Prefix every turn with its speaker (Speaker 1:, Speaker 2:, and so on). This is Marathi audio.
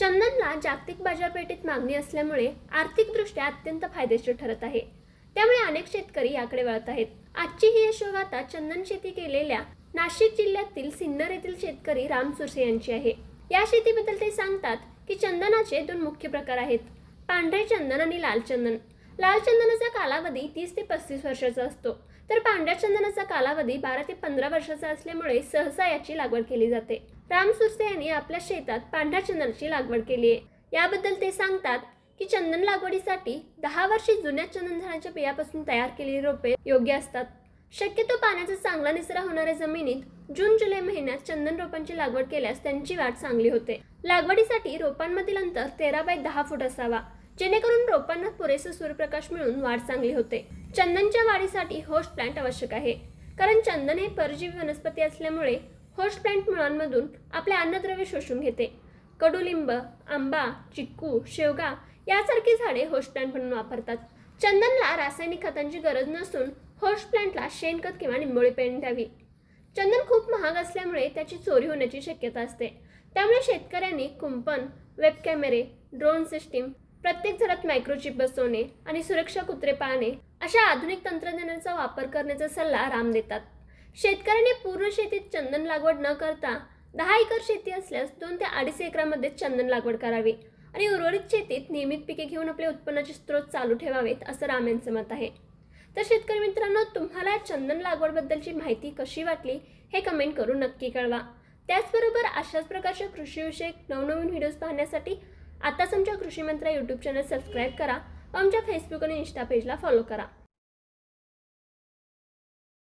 Speaker 1: चंदनला जागतिक बाजारपेठेत मागणी असल्यामुळे आर्थिकदृष्ट्या अत्यंत फायदेशीर ठरत आहे. त्यामुळे अनेक शेतकरी याकडे वळत आहेत. आजची ही यशोगाथा चंदन शेती केलेल्या नाशिक जिल्ह्यातील सिन्नर येथील शेतकरी राम सुरसे यांची आहे. या शेतीबद्दल ते सांगतात की चंदनाचे दोन मुख्य प्रकार आहेत. पांढरे चंदन आणि लाल चंदन. लाल चंदनाचा कालावधी तीस ते पस्तीस वर्षाचा असतो. तर पांढऱ्या चंदनाचा कालावधी बारा ते पंधरा वर्षाचा असल्यामुळे सहसा याची लागवड केली जाते. राम सुरसे यांनी आपल्या शेतात पांढऱ्या चंदनाची लागवड केली आहे. याबद्दल ते सांगतात की चंदन लागवडीसाठी दहा वर्षे जुन्या चंदन झाडाच्या बियापासून तयार केलेली रोपे योग्य असतात. शक्यतो पाण्याचा चांगला निचरा होणाऱ्या जमिनीत जून जुलै महिन्यात चंदन रोपांची लागवड केल्यास त्यांची वाढ चांगली होते. लागवडीसाठी रोपांमधील अंतर तेरा बाय दहा फूट असावा. जेणेकरून रोपांना पुरेसा सूर्यप्रकाश मिळून वाढ चांगली होते. चंदनच्या वाढीसाठी होस्ट प्लांट आवश्यक आहे. कारण चंदन हे परजीवी वनस्पती असल्यामुळे होस्ट प्लांट मुळांमधून आपले अन्नद्रव्य शोषून घेते. कडुलिंब आंबा चिक्कू शेवगा यासारखी झाडे होस्ट प्लांट म्हणून वापरतात. चंदनला रासायनिक खतांची गरज नसून होस्ट प्लांटला शेणखत किंवा निंबोळी पेंड द्यावी. चंदन खूप महाग असल्यामुळे त्याची चोरी होण्याची शक्यता असते. त्यामुळे शेतकऱ्यांनी कुंपण वेब कॅमेरे ड्रोन सिस्टीम प्रत्येक घरात मायक्रोचिप बसवणे आणि सुरक्षा कुत्रे पाळणे अशा आधुनिक तंत्रज्ञानाचा वापर करण्याचा सल्ला राम देतात. शेतकऱ्यांनी पूर्ण शेतीत चंदन लागवड न करता दहा एकर शेती असल्यास दोन ते अडीच एकरामध्ये चंदन लागवड करावी. आणि उर्वरित शेतीत नियमित पिके घेऊन आपले उत्पन्नाचे स्रोत चालू ठेवावेत असं राम यांचं मत आहे. तर शेतकरी मित्रांनो तुम्हाला चंदन लागवडबद्दलची माहिती कशी वाटली हे कमेंट करून नक्की कळवा. त्याचबरोबर अशाच प्रकारच्या कृषीविषयक नवनवीन व्हिडिओज पाहण्यासाठी आताच आमच्या कृषी मंत्रा यूट्यूब चॅनल सबस्क्राईब करा व आमच्या फेसबुक आणि इन्स्टा पेजला फॉलो करा.